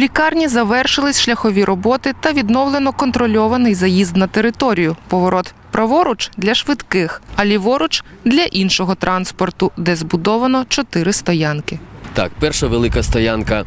лікарні завершились шляхові роботи та відновлено контрольований заїзд на територію. Поворот праворуч для швидких, а ліворуч для іншого транспорту, де збудовано чотири стоянки. Так, перша велика стоянка.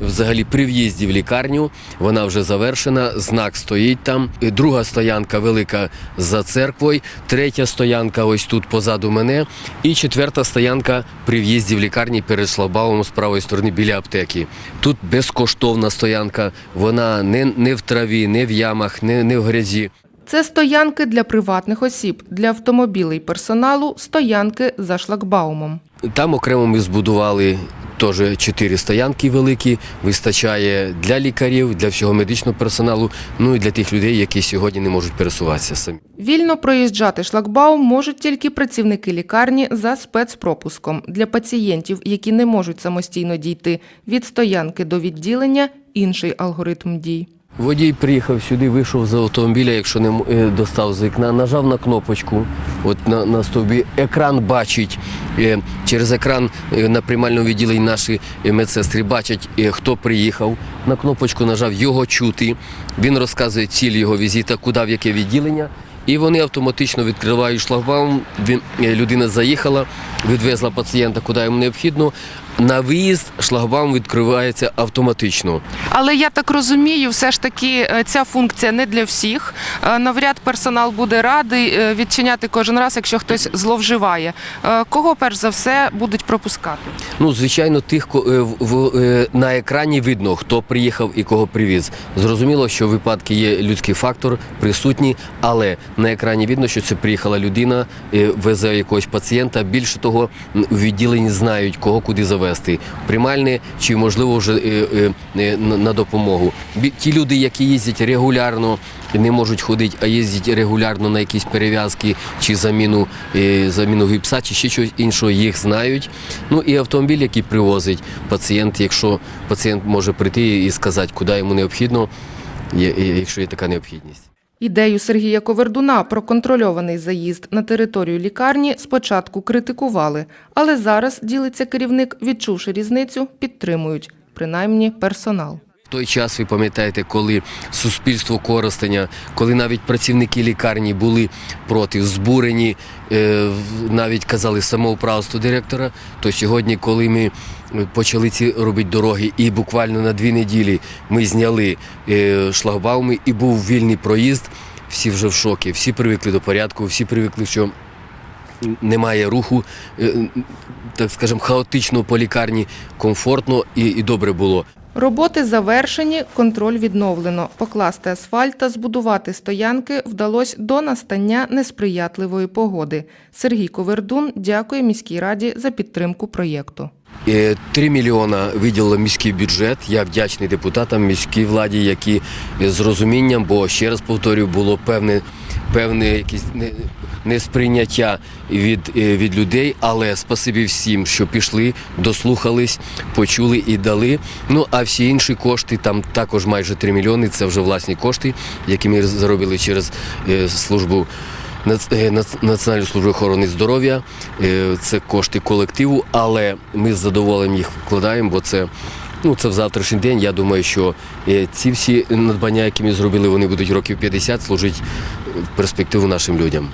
Взагалі при в'їзді в лікарню вона вже завершена, знак стоїть там. Друга стоянка велика за церквою, третя стоянка ось тут позаду мене. І четверта стоянка при в'їзді в лікарні перед шлагбаумом з правої сторони біля аптеки. Тут безкоштовна стоянка, вона не, не в траві, не в ямах, не, не в грязі. Це стоянки для приватних осіб, для автомобілей персоналу стоянки за шлагбаумом. Там окремо ми збудували теж чотири стоянки великі. Вистачає для лікарів, для всього медичного персоналу, ну і для тих людей, які сьогодні не можуть пересуватися самі. Вільно проїжджати шлагбаум можуть тільки працівники лікарні за спецпропуском. Для пацієнтів, які не можуть самостійно дійти від стоянки до відділення, інший алгоритм дій. Водій приїхав сюди, вийшов з автомобіля, якщо не е, достав з вікна, нажав на кнопочку. От на, на стовбі екран бачить. е, Через екран е, на приймальному відділенні наші медсестри бачать, хто приїхав. На кнопочку нажав його чути. Він розказує ціль його візита, куди в яке відділення. І вони автоматично відкривають шлагбаум. Він, людина заїхала, відвезла пацієнта, куди йому необхідно. На виїзд шлагбаум відкривається автоматично. Але я так розумію, все ж таки е, ця функція не для всіх. Е, Навряд персонал буде радий е, відчиняти кожен раз, якщо хтось зловживає. Кого перш за все будуть пропускати? Ну, звичайно, тих на екрані видно, хто приїхав і кого привіз. Зрозуміло, що випадки є людський фактор присутній, але на екрані видно, що це приїхала людина, везе якогось пацієнта. Більше того, у відділенні знають, кого куди завести. Приймальне чи можливо вже е, е, е, на- допомогу. Ті люди, які їздять регулярно, не можуть ходити, а їздять регулярно на якісь перев'язки чи заміну, заміну гіпса, чи ще щось іншого, їх знають. Ну і автомобіль, який привозить пацієнт, якщо пацієнт може прийти і сказати, куди йому необхідно, якщо є така необхідність. Ідею Сергія Ковердуна про контрольований заїзд на територію лікарні спочатку критикували, але зараз, ділиться керівник, відчувши різницю, підтримують, принаймні персонал. Той час ви пам'ятаєте, коли суспільство Коростеня, коли навіть працівники лікарні були проти, збурені, е, навіть казали самоуправство директора, то сьогодні, коли ми е, почали ці робити дороги, і буквально на дві неділі ми зняли е, шлагбауми і був вільний проїзд, всі вже в шокі, всі привикли до порядку, всі привикли, що немає руху, так скажемо, хаотично по лікарні, комфортно і добре було. Роботи завершені, контроль відновлено. Покласти асфальт та збудувати стоянки вдалося до настання несприятливої погоди. Сергій Ковердун дякує міській раді за підтримку проєкту. Е, 3 мільйона виділило міський бюджет. Я вдячний депутатам міській владі, які е, з розумінням, бо ще раз повторюю, було певне, певне якесь не- несприйняття від, е, від людей, але спасибі всім, що пішли, дослухались, почули і дали. Ну а всі інші кошти, там також майже 3 мільйони. Це вже власні кошти, які ми заробили через службу. Е, Національної служби охорони здоров'я. Е, Це кошти колективу, але ми з задоволенням їх вкладаємо, бо це, ну, це в завтрашній день. Я думаю, що е, ці всі надбання, які ми зробили, вони будуть років 50 служити перспективу нашим людям.